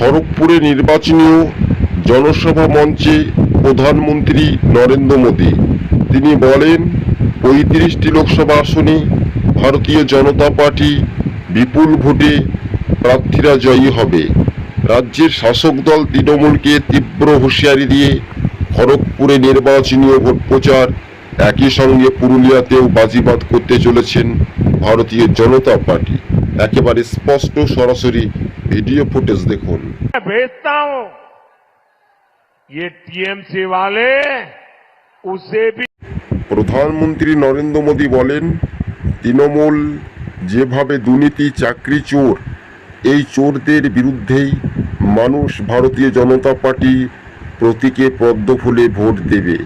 খড়গপুরে নির্বাচনীয় জনসভা মঞ্চে প্রধানমন্ত্রী নরেন্দ্র মোদী। তিনি বলেন, পঁয়ত্রিশটি লোকসভা আসনে ভারতীয় জনতা পার্টি বিপুল ভোটে প্রার্থীরা জয়ী হবে। রাজ্যের শাসক দল তৃণমূলকে তীব্র হুঁশিয়ারি দিয়ে খড়গপুরে নির্বাচনীয় ভোট প্রচার একই সঙ্গে পুরুলিয়াতেও বাজিবাদ করতে চলেছেন ভারতীয় জনতা পার্টি। একেবারে স্পষ্ট সরাসরি ভিডিও ফুটেজ দেখুন मैं भेजता हूं ये टीएमसी वाले उसे भी প্রধানমন্ত্রী নরেন্দ্র মোদী বলেন তৃণমূল যেভাবে দুর্নীতি চাকরি চোর এই চোরদের বিরুদ্ধেই মানুষ ভারতীয় জনতা পার্টি প্রতীকে পদ্ম ফুলে ভোট দেবে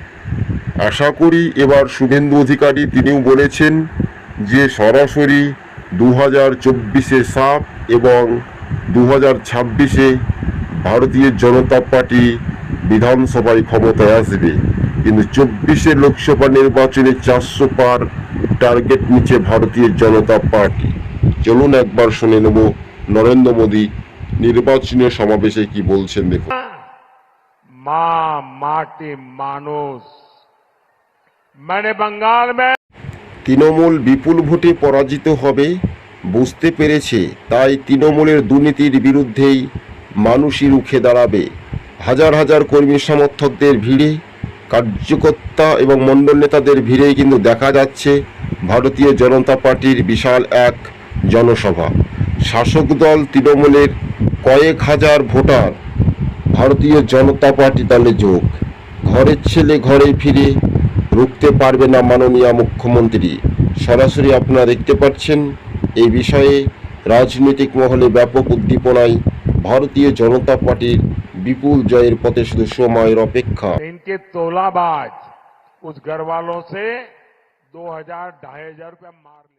আশা করি এবার শুভেন্দু অধিকারী তিনিও বলেছেন যে সরাসরি দু হাজার চব্বিশে সাপ এবং দু হাজার ছাব্বিশে ভারতীয় জনতা পার্টি বিধানসভায় ক্ষমতায় আসবে। কিন্তু চব্বিশে লোকসভা নির্বাচনে চারশো পার টার্গেট নিচ্ছে ভারতীয় জনতা পার্টি। চলুন একবার শুনে নেব নরেন্দ্র মোদী নির্বাচনীয় সমাবেশে কি বলছেন দেখুন। মা মাটি মানুষ। মানে বঙ্গাল তৃণমূল বিপুল ভোটে পরাজিত হবে বুঝতে পেরেছে, তাই তৃণমূলের দুর্নীতির বিরুদ্ধেই মানুষই রুখে দাঁড়াবে। হাজার হাজার কর্মী সমর্থকদের ভিড়ে, কার্যকর্তা এবং মণ্ডল নেতাদের ভিড়েই কিন্তু দেখা যাচ্ছে ভারতীয় জনতা পার্টির বিশাল এক জনসভা। শাসক দল তৃণমূলের কয়েক হাজার ভোটার, ভারতীয় জনতা পার্টি দলে যোগ। ঘরের ছেলে ঘরে ফিরে রুখতে পারবে না মাননীয় মুখ্যমন্ত্রী সরাসরি আপনারা দেখতে পাচ্ছেন এই বিষয়ে রাজনৈতিক মহলে ব্যাপক উদ্দীপনায় ভারতীয় জনতা পার্টির বিপুল জয়ের পথে শুধু সময়ের অপেক্ষা इनके तोलाबाज उस घर वालों से दो हजार ढाई हजार रुपया मार ले